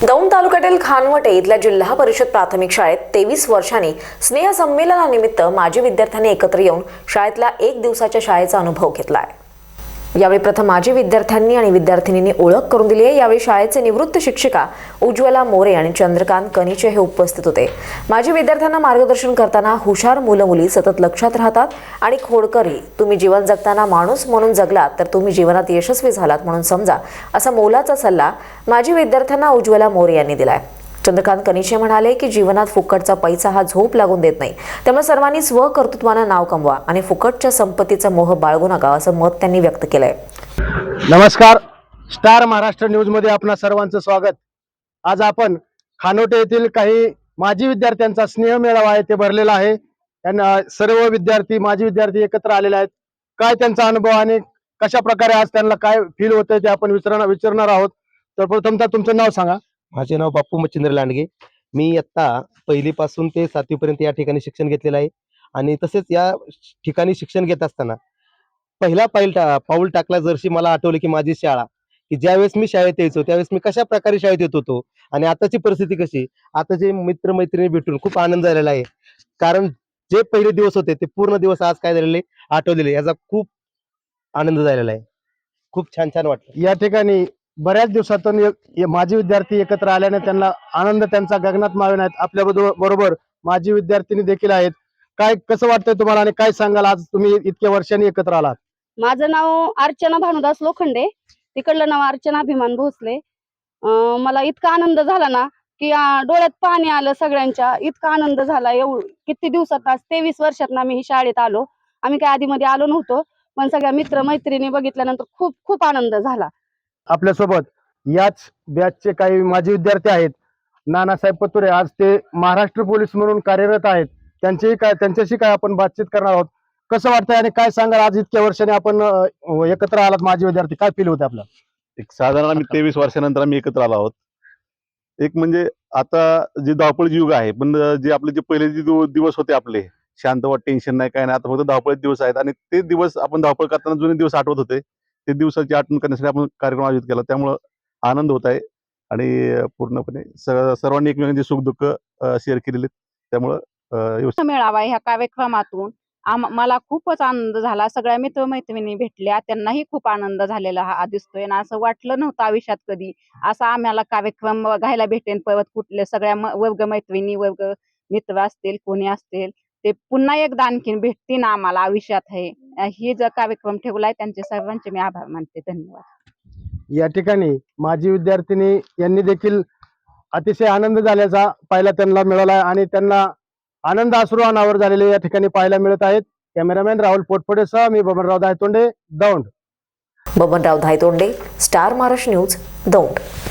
दौंड तालुक्यातील खानवटे इथल्या जिल्हा परिषद प्राथमिक शाळेत तेवीस वर्षांनी स्नेह संमेलनानिमित्त माजी विद्यार्थ्यांनी एकत्र येऊन शाळेतल्या एक दिवसाच्या शाळेचा अनुभव घेतला आहे यावेळी प्रथम माजी विद्यार्थ्यांनी आणि विद्यार्थिनींनी ओळख करून दिली आहे. यावेळी शाळेचे निवृत्त शिक्षिका उज्ज्वला मोरे आणि चंद्रकांत कनिचे हे उपस्थित होते. माजी विद्यार्थ्यांना मार्गदर्शन करताना हुशार मुलं मुली सतत लक्षात राहतात आणि खोडकरी तुम्ही जीवन जगताना माणूस म्हणून जगलात तर तुम्ही जीवनात यशस्वी झालात म्हणून समजा असा मोलाचा सल्ला माजी विद्यार्थ्यांना उज्ज्वला मोरे यांनी दिलाय. चंद्रकांत कनिशे म्हणाले की जीवनात फुकटचा पैसा हा झोप लागून देत नाही. त्यामुळे सर्वांनी स्वकर्तृत्वानं नाव कमवा आणि फुकटच्या संपत्तीचा मोह बाळगू नका असं मत त्यांनी व्यक्त केलंय. नमस्कार. स्टार महाराष्ट्र न्यूजमध्ये आपणा सर्वांचं स्वागत. आज आपण खानोटे येथील काही माजी विद्यार्थ्यांचा स्नेह मेळावा आहे ते भरलेला आहे. त्यांना सर्व विद्यार्थी माजी विद्यार्थी एकत्र आलेले आहेत. काय त्यांचा अनुभव आणि कशा प्रकारे आज त्यांना काय फील होतंय ते आपण विचारणार विचारणार आहोत. तर प्रथमतः तुमचं नाव सांगा. माझे नाव बाप्पू मच्छिंद्र लांडगे. मी इयत्ता पहिलीपासून ते सातवीपर्यंत या ठिकाणी शिक्षण घेतलेलं आहे. आणि तसेच या ठिकाणी शिक्षण घेत असताना पहिला पाईल टा पाऊल टाकला जरशी मला आठवलं की माझी शाळा. की ज्यावेळेस मी शाळेत यायचो त्यावेळेस मी कशा प्रकारे शाळेत येत होतो आणि आताची परिस्थिती कशी? आताचे मित्र मैत्रिणी भेटून खूप आनंद झालेला आहे. कारण जे पहिले दिवस होते ते पूर्ण दिवस आज काय झालेले आठवलेले याचा खूप आनंद झालेला आहे. खूप छान छान वाटलं. या ठिकाणी बऱ्याच दिवसातून माजी विद्यार्थी एकत्र आल्याने त्यांना आनंद त्यांचा गगनात मावेन आहेत. आपल्या बरोबर माजी विद्यार्थिनी देखील आहेत. काय कसं वाटतंय तुम्हाला आणि काय सांगाल? आज तुम्ही इतक्या वर्षांनी एकत्र आलात. माझं नाव अर्चना भानुदास लोखंडे. तिकडलं नाव अर्चना अभिमान भोसले. अं, मला इतका आनंद झाला ना की डोळ्यात पाणी आलं सगळ्यांच्या. इतका आनंद झाला. एवढ किती दिवसात आज तेवीस वर्षात ना मी शाळेत आलो. आम्ही काय आधी मध्ये आलो नव्हतो. पण सगळ्या मित्र मैत्रिणी बघितल्यानंतर खूप खूप आनंद झाला. आपल्यासोबत. याच बॅचचे काही माजी विद्यार्थी आहेत. नानासाहेब पतुरे आज ते महाराष्ट्र पोलीस म्हणून कार्यरत आहेत. त्यांचेही काय त्यांच्याशी काय आपण बातचीत करणार आहोत? कसं वाटतंय आणि काय सांगाल? आज इतक्या वर्षाने आपण एकत्र आलात माजी विद्यार्थी. काय फील होते आपलं? एक साधारण आम्ही तेवीस वर्षानंतर आम्ही एकत्र आलो आहोत. एक म्हणजे आता जे धावपळीचे युग आहे पण जे आपले जे पहिले जे दिवस होते आपले शांत वाट टेन्शन नाही काय नाही. आता फक्त धावपळीचे दिवस आहेत आणि ते दिवस आपण धावपळ करताना जुने दिवस आठवत होते. ते दिवसाची आठवण करण्यासाठी आपण कार्यक्रम आयोजित केला. त्यामुळं आनंद होत आहे आणि पूर्णपणे सर्वांनी एकमेकांची सुख दुःख शेअर केलेले त्यामुळं मेळावा ह्या कार्यक्रमातून आम मला खूपच आनंद झाला. सगळ्या मित्रमैत्रिणी भेटल्या. त्यांनाही खूप आनंद झालेला हा दिसतोय. आणि असं वाटलं नव्हतं आयुष्यात कधी. असा आम्हाला कार्यक्रम बघायला भेटेन परत कुठले सगळ्या वर्ग मैत्रिणी वर्ग मित्र असतील कोणी असतील ते पुन्हा एकदा आणखीन भेटतील आम्हाला आयुष्यात हे. हे जर कार्यक्रम ठेवलाय त्यांचे सर्वांचे मी आभार मानते. धन्यवाद. या ठिकाणी माजी विद्यार्थिनी यांनी देखील अतिशय आनंद झाल्याचा पाहायला त्यांना मिळाला आणि त्यांना आनंद अश्रू अनावर झालेले या ठिकाणी पाहायला मिळत आहेत. कॅमेरामॅन राहुल पोटफोडेसह मी Babanrao Daytonde Daund. Babanrao Dhaytonde star Maharashtra news Daund.